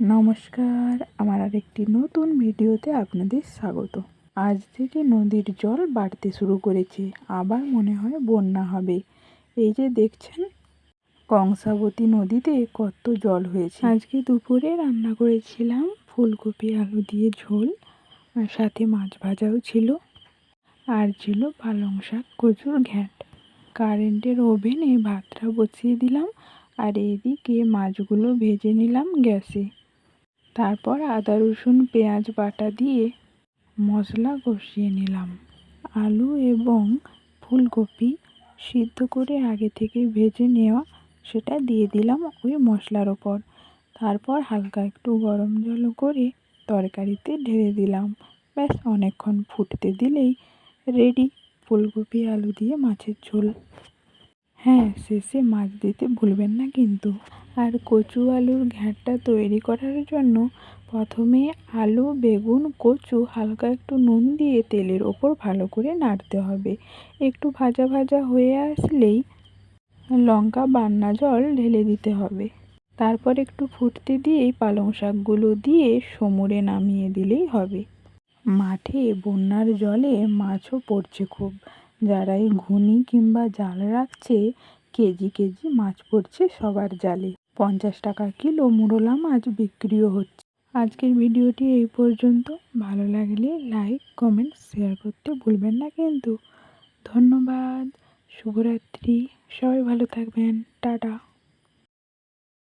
নমস্কার, আমার আরেকটি নতুন ভিডিওতে আপনাদের স্বাগত। আজ থেকে নদীর জল বাড়তে শুরু করেছে, আবার মনে হয় বন্যা হবে। এই যে দেখছেন, কংসাবতী নদীতে কত জল হয়েছে। আজকে দুপুরে রান্না করেছিলাম ফুলকপি, আলু দিয়ে ঝোল, আর সাথে মাছ ভাজাও ছিল। আর ছিল পালং শাক, কচুর ঘ্যাঁট। কারেন্টের ওভেনে ভাতটা বসিয়ে দিলাম, আর এদিকে মাছগুলো ভেজে নিলাম গ্যাসে। তারপর আদা, রসুন, পেঁয়াজ বাটা দিয়ে মশলা কষিয়ে নিলাম। আলু এবং ফুলকপি সিদ্ধ করে আগে থেকে ভেজে নেওয়া, সেটা দিয়ে দিলাম ওই মশলার ওপর। তারপর হালকা একটু গরম জল করে তরকারিতে ঢেলে দিলাম। ব্যাস, অনেকক্ষণ ফুটতে দিলেই রেডি। ফুলকপি, আলু দিয়ে মাছের ঝোল। হ্যাঁ শেষে মাছ দিতে ভুলবেন না কিন্তু। আর কচু আলুর ঘ্যাঁটটা তৈরি করার জন্য প্রথমে আলু, বেগুন, কচু হালকা একটু নুন দিয়ে তেলের ওপর ভালো করে নাড়তে হবে। একটু ভাজা ভাজা হয়ে আসলেই লঙ্কা বান্না জল ঢেলে দিতে হবে। তারপর একটু ফুটতে দিয়েই পালং শাকগুলো দিয়ে সমুরে নামিয়ে দিলেই হবে। মাঠে বন্যার জলে মাছও পড়ছে খুব। যারাই ঘুনি কিংবা জাল রাখছে, কেজি কেজি মাছ পড়ছে সবার জালে। পঞ্চাশ টাকা কিলো মুরলা মাছ বিক্রিও হচ্ছে। আজকের ভিডিওটি এই পর্যন্ত। ভালো লাগলে লাইক, কমেন্ট, শেয়ার করতে ভুলবেন না কিন্তু। ধন্যবাদ। শুভরাত্রি। সবাই ভালো থাকবেন। টাটা।